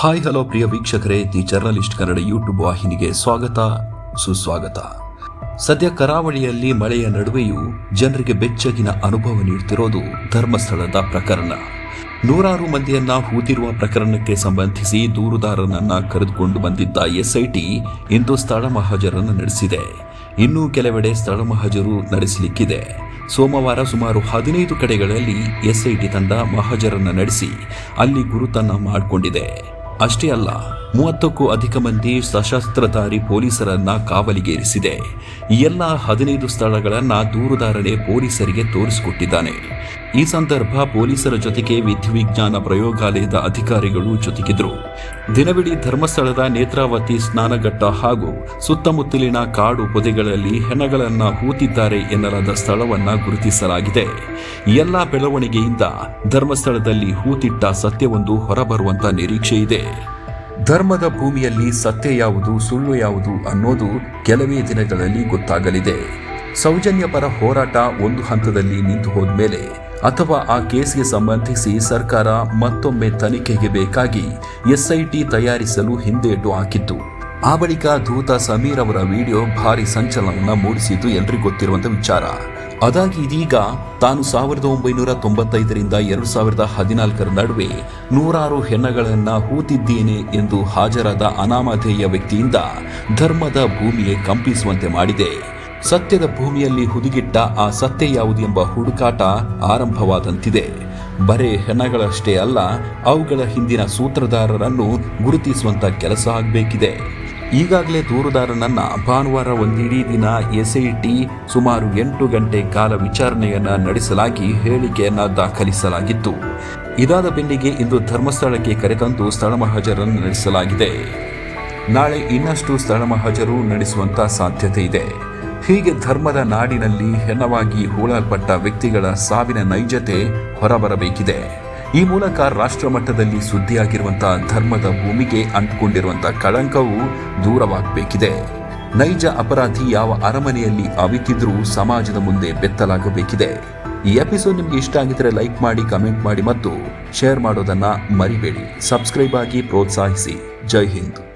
Hi, hello ಪ್ರಿಯ ವೀಕ್ಷಕರೇ, the journalist Kannada YouTube ವಾಹಿನಿಗೆ ಸ್ವಾಗತ, ಸುಸ್ವಾಗತ. ಸದ್ಯ ಕರಾವಳಿಯಲ್ಲಿ ಮಳೆಯ ನಡುವೆಯೂ ಜನರಿಗೆ ಬೆಚ್ಚಗಿನ ಅನುಭವ ನೀಡುತ್ತಿರೋದು ಧರ್ಮಸ್ಥಳದ ಪ್ರಕರಣ. ನೂರಾರು ಮಂದಿಯನ್ನ ಹೂತಿರುವ ಪ್ರಕರಣಕ್ಕೆ ಸಂಬಂಧಿಸಿ ದೂರುದಾರನನ್ನ ಕರೆದುಕೊಂಡು ಬಂದಿದ್ದ ಎಸ್ಐಟಿ ಇಂದು ಸ್ಥಳ ಮಹಾಜರನ್ನು ನಡೆಸಿದೆ. ಇನ್ನೂ ಕೆಲವೆಡೆ ಸ್ಥಳ ಮಹಾಜರು ನಡೆಸಲಿಕ್ಕಿದೆ. ಸೋಮವಾರ ಸುಮಾರು ಹದಿನೈದು ಕಡೆಗಳಲ್ಲಿ ಎಸ್ಐಟಿ ತಂಡ ಮಹಾಜರನ್ನು ನಡೆಸಿ ಅಲ್ಲಿ ಗುರುತನ್ನ ಮಾಡಿಕೊಂಡಿದೆ. ಅಷ್ಟೇ ಅಲ್ಲ ಮೂವತ್ತಕ್ಕೂ ಅಧಿಕ ಮಂದಿ ಸಶಸ್ತ್ರಧಾರಿ ಪೊಲೀಸರನ್ನ ಕಾವಲಿಗೇರಿಸಿದೆ. ಎಲ್ಲ ಹದಿನೈದು ಸ್ಥಳಗಳನ್ನ ದೂರುದಾರನೇ ಪೊಲೀಸರಿಗೆ ತೋರಿಸಿಕೊಟ್ಟಿದ್ದಾನೆ. ಈ ಸಂದರ್ಭ ಪೊಲೀಸರ ಜೊತೆಗೆ ವಿಧಿವಿಜ್ಞಾನ ಪ್ರಯೋಗಾಲಯದ ಅಧಿಕಾರಿಗಳು ಜೊತೆಗಿದ್ರು. ದಿನವಿಡೀ ಧರ್ಮಸ್ಥಳದ ನೇತ್ರಾವತಿ ಸ್ನಾನಘಟ್ಟ ಹಾಗೂ ಸುತ್ತಮುತ್ತಲಿನ ಕಾಡು ಪೊದೆಗಳಲ್ಲಿ ಹೆಣಗಳನ್ನು ಹೂತಿದ್ದಾರೆ ಎನ್ನಲಾದ ಸ್ಥಳವನ್ನ ಗುರುತಿಸಲಾಗಿದೆ. ಎಲ್ಲ ಬೆಳವಣಿಗೆಯಿಂದ ಧರ್ಮಸ್ಥಳದಲ್ಲಿ ಹೂತಿಟ್ಟ ಸತ್ಯವೊಂದು ಹೊರಬರುವಂತ ನಿರೀಕ್ಷೆ ಇದೆ ಧರ್ಮದ ಭೂಮಿಯಲ್ಲಿ ಸತ್ಯ ಯಾವುದು, ಸುಳ್ಳು ಯಾವುದು ಅನ್ನೋದು ಕೆಲವೇ ದಿನಗಳಲ್ಲಿ ಗೊತ್ತಾಗಲಿದೆ. ಸೌಜನ್ಯ ಪರ ಹೋರಾಟ ಒಂದು ಹಂತದಲ್ಲಿ ನಿಂತು ಹೋದ್ಮೇಲೆ ಅಥವಾ ಆ ಕೇಸ್ಗೆ ಸಂಬಂಧಿಸಿ ಸರ್ಕಾರ ಮತ್ತೊಮ್ಮೆ ತನಿಖೆಗೆ ಬೇಕಾಗಿ ಎಸ್ಐಟಿ ತಯಾರಿಸಲು ಹಿಂದೇಟು ಹಾಕಿತ್ತು. ಆ ಬಳಿಕ ದೂತ ಸಮೀರ್ ಅವರ ವಿಡಿಯೋ ಭಾರಿ ಸಂಚಲನ ಮೂಡಿಸಿದ್ದು ಎಲ್ರಿಗೂ ಗೊತ್ತಿರುವಂತ ವಿಚಾರ. ಅದಾಗಿ ಇದೀಗ ತಾನು ಸಾವಿರದ ಒಂಬೈನೂರ ತೊಂಬತ್ತೈದರಿಂದ ಎರಡು ಸಾವಿರದ ಹದಿನಾಲ್ಕರ ನಡುವೆ ನೂರಾರು ಹೆಣ್ಣಗಳನ್ನ ಹೂತಿದ್ದೇನೆ ಎಂದು ಹಾಜರಾದ ಅನಾಮಧೇಯ ವ್ಯಕ್ತಿಯಿಂದ ಧರ್ಮದ ಭೂಮಿಯೇ ಕಂಪಿಸುವಂತೆ ಮಾಡಿದೆ. ಸತ್ಯದ ಭೂಮಿಯಲ್ಲಿ ಹುದುಗಿಟ್ಟ ಆ ಸತ್ಯ ಯಾವುದು ಎಂಬ ಹುಡುಕಾಟ ಆರಂಭವಾದಂತಿದೆ. ಬರೇ ಹೆಣಗಳಷ್ಟೇ ಅಲ್ಲ, ಅವುಗಳ ಹಿಂದಿನ ಸೂತ್ರಧಾರರನ್ನು ಗುರುತಿಸುವಂತ ಕೆಲಸ ಆಗಬೇಕಿದೆ. ಈಗಾಗಲೇ ದೂರುದಾರನನ್ನ ಭಾನುವಾರ ಒಂದಿಡೀ ದಿನ ಎಸ್ಐಟಿ ಸುಮಾರು ಎಂಟು ಗಂಟೆ ಕಾಲ ವಿಚಾರಣೆಯನ್ನ ನಡೆಸಲಾಗಿ ಹೇಳಿಕೆಯನ್ನ ದಾಖಲಿಸಲಾಗಿತ್ತು. ಇದಾದ ಬೆನ್ನಿಗೆ ಇಂದು ಧರ್ಮಸ್ಥಳಕ್ಕೆ ಕರೆತಂದು ಸ್ಥಳ ಮಹಾಜರನ್ನು ನಡೆಸಲಾಗಿದೆ. ನಾಳೆ ಇನ್ನಷ್ಟು ಸ್ಥಳ ಮಹಾಜರು ನಡೆಸುವಂತ ಸಾಧ್ಯತೆ ಇದೆ. ಹೀಗೆ ಧರ್ಮದ ನಾಡಿನಲ್ಲಿ ಹೆಣವಾಗಿ ಹೂಳಲ್ಪಟ್ಟ ವ್ಯಕ್ತಿಗಳ ಸಾವಿನ ನೈಜತೆ ಹೊರಬರಬೇಕಿದೆ. ಈ ಮೂಲಕ ರಾಷ್ಟ್ರ ಮಟ್ಟದಲ್ಲಿ ಸುದ್ದಿಯಾಗಿರುವಂತಹ ಧರ್ಮದ ಭೂಮಿಗೆ ಅಂಟಿಕೊಂಡಿರುವಂತಹ ಕಳಂಕವು ದೂರವಾಗಬೇಕಿದೆ. ನೈಜ ಅಪರಾಧಿ ಯಾವ ಅರಮನೆಯಲ್ಲಿ ಅವಿತಿದ್ರೂ ಸಮಾಜದ ಮುಂದೆ ಬೆತ್ತಲಾಗಬೇಕಿದೆ. ಈ ಎಪಿಸೋಡ್ ನಿಮಗೆ ಇಷ್ಟ ಆಗಿದ್ರೆ ಲೈಕ್ ಮಾಡಿ, ಕಮೆಂಟ್ ಮಾಡಿ ಮತ್ತು ಶೇರ್ ಮಾಡೋದನ್ನ ಮರಿಬೇಡಿ. ಸಬ್ಸ್ಕ್ರೈಬ್ ಆಗಿ ಪ್ರೋತ್ಸಾಹಿಸಿ. ಜೈ ಹಿಂದ್.